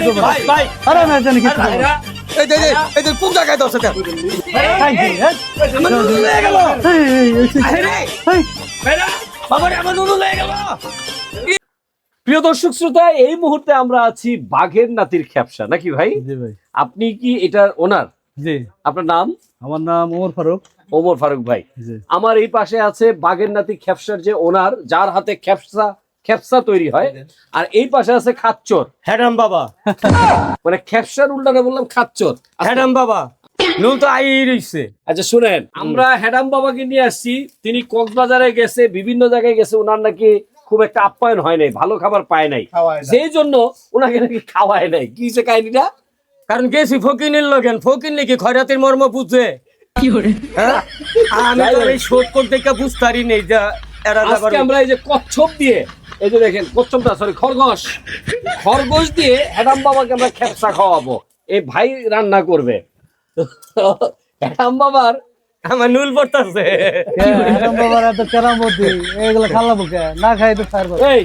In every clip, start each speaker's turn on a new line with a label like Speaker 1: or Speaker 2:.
Speaker 1: করব না।
Speaker 2: ভাই ভাই।
Speaker 1: জানি
Speaker 2: এই এই কোন? জায়গায়
Speaker 1: কি, হ্যাঁ?
Speaker 2: আমার নুনু লেগে গেল।
Speaker 1: এই, এই, এই, এই,
Speaker 2: আরে রে।
Speaker 1: এই,
Speaker 2: বাবারে আমার নুনু লেগে গেল।
Speaker 3: প্রিয় দর্শক শ্রোতা এই মুহূর্তে আমরা আছি বাঘের নাতির খ্যাপসা নাকি ভাই?
Speaker 1: ভাই।
Speaker 3: আপনি কি এটার ওনার
Speaker 1: জি।
Speaker 3: আপনার নাম?
Speaker 1: আমার নাম ওমর ফারুক।
Speaker 3: ওমর ফারুক ভাই। আমার এই পাশে আছে বাঘের নাতি খ্যাপসার যে ওনার যার হাতে খ্যাপসা খ্যাপসা তৈরি হয়। আর এই পাশে আছে খাচ্চর
Speaker 2: হ্যাডাম বাবা।
Speaker 3: মানে খ্যাপসার উল্টাটা বললাম খাচ্চর
Speaker 2: হ্যাডাম বাবা। নুন তো আই রইছে।
Speaker 3: আচ্ছা শুনেন আমরা হ্যাডাম বাবাকে নিয়ে আসছি। তিনি কক্সবাজারে গেছে বিভিন্ন জায়গায় গেছে। ওনার নাকি খুব একটা আপ্যায়ন হয় নাই ভালো খাবার পায় নাই। সেই জন্য ওনাকে নাকি খাওয়ায় নাই। কি সে কাহিনীটা?
Speaker 2: কারণ গেছি ফকিনের লগেন ফকিন নাকি খয়রাতের মর্ম বুঝছে হ্যাঁ? আমি তো এই শোধ করতে বুঝতারি নেই যা এরা
Speaker 3: আমরা এই যে কচ্ছপ দিয়ে এই যে দেখেন কচ্ছপটা সরি খরগোশ। খরগোশ দিয়ে হ্যাডাম বাবাকে আমরা খেপসা খাওয়াবো। এই ভাই রান্না করবে। বাবার
Speaker 2: আমার নুল পড়তাছে।
Speaker 1: কে, বাবার এত কেরাম বুদ্ধি, এগুলো খালাবো কে? না খাই তো ছাড়বো।
Speaker 3: এই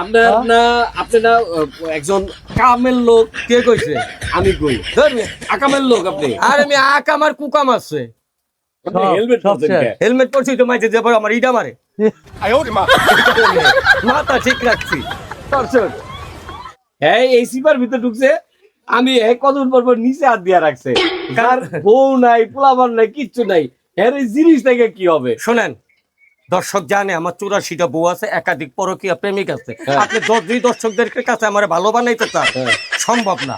Speaker 3: আপনার না আপনি না একজন কামের লোক
Speaker 2: কে কইছে?
Speaker 3: আমি কই।
Speaker 2: ধরবে।
Speaker 3: আকামের লোক আপনি।
Speaker 2: আর আমি আক আমার কুকাম আছে।
Speaker 3: হেলমেট?
Speaker 2: হেলমেট পরছি তো যে আমার ইডা মারে। মাথা ঠিক রাখছি।
Speaker 3: দর্শক এই সিপার ভিতরে ঢুকছে। আমি এক কদম পর পর নিচে হাত দিয়া রাখছে। কার বউ নাই পোলাবার নাই কিচ্ছু নাই। এই জিনিস থেকে কি হবে?
Speaker 2: শোনেন দর্শক জানে আমার চুরাশিটা বউ আছে একাধিক পরকীয়া প্রেমিক আছে।
Speaker 3: হ্যাঁ।
Speaker 2: আপনি দশ দুই দর্শকদের কাছে আমার ভালো বানাইতে চান
Speaker 3: হ্যাঁ।
Speaker 2: সম্ভব না।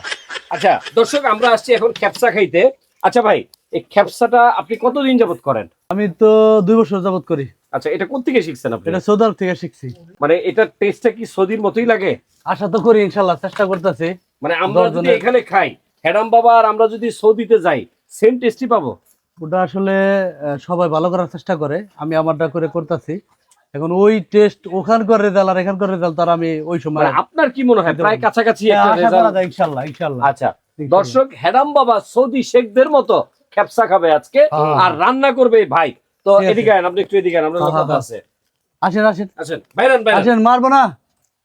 Speaker 3: আচ্ছা দর্শক আমরা আসছি এখন খ্যাপসা খাইতে। আচ্ছা ভাই এই খ্যাপসাটা আপনি কতদিন যাবত করেন?
Speaker 1: আমি তো দুই বছর যাবত করি।
Speaker 3: আচ্ছা এটা কোথেকে শিখছেন আপনি?
Speaker 1: এটা সৌদি আরব থেকে শিখছি।
Speaker 3: মানে এটার টেস্টটা কি সৌদির মতোই লাগে?
Speaker 1: আশা তো করি চেষ্টা করতেছি।
Speaker 3: মানে আমরা যদি এখানে খাই হ্যাডাম বাবা আর আমরা যদি সৌদিতে যাই সেম টেস্টই পাবো?
Speaker 1: ওটা আসলে সবাই ভালো করার চেষ্টা করে। আমি আমারটা করে করতেছি। এখন ওই টেস্ট ওখানকার রেজাল্ট আর এখানকার রেজাল্ট তার আমি ওই সময়
Speaker 3: মানে আপনার কি মনে হয়? প্রায় কাছাকাছি একটা রেজাল্ট?
Speaker 1: যায় ইনশাল্লাহ ইনশাল্লাহ
Speaker 3: আচ্ছা দর্শক হেডাম বাবা সৌদি শেখদের মতো খ্যাপসা খাবে আজকে
Speaker 1: হ্যাঁ।
Speaker 3: আর রান্না করবে ভাই। তো এদিকে আয়েন, আপনি একটু এদিকে আয়েন, আপনার
Speaker 1: হ্যাঁ,
Speaker 3: কথা
Speaker 1: হ্যাঁ।
Speaker 3: আছে।
Speaker 1: আসেন আসেন।
Speaker 3: আসেন। বাইরান বাইরান।
Speaker 1: আসেন মারবো না।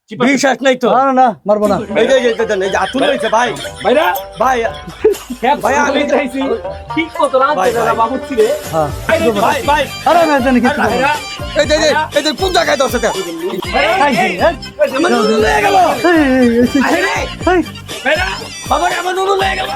Speaker 2: বিশ্বাস নাই তো।
Speaker 1: না না, না মারবো না।
Speaker 2: এই যে- এই যে- এই যে আতুল হয়েছে ভাই।
Speaker 3: বাইরা
Speaker 2: ভাই
Speaker 3: খ্যাপসা
Speaker 2: ভাই, আমি-
Speaker 3: আমি চাইছি ঠিক মতো
Speaker 2: ভাই,
Speaker 3: দাদা
Speaker 2: ভাই।
Speaker 3: বাবুর্চি রে
Speaker 1: হ্যাঁ।
Speaker 2: ভাই ভাই
Speaker 1: আরে আমি জানি না।
Speaker 2: এই এই যে- এই যে কোন জায়গায়
Speaker 1: হ্যাঁ?
Speaker 2: আমার নুনু লেগে গেল।
Speaker 1: এই, এই, এই, এই,
Speaker 2: আরে রে।
Speaker 1: এই,
Speaker 3: বাইরা
Speaker 2: বাবারে আমার নুনু লেগে গেল।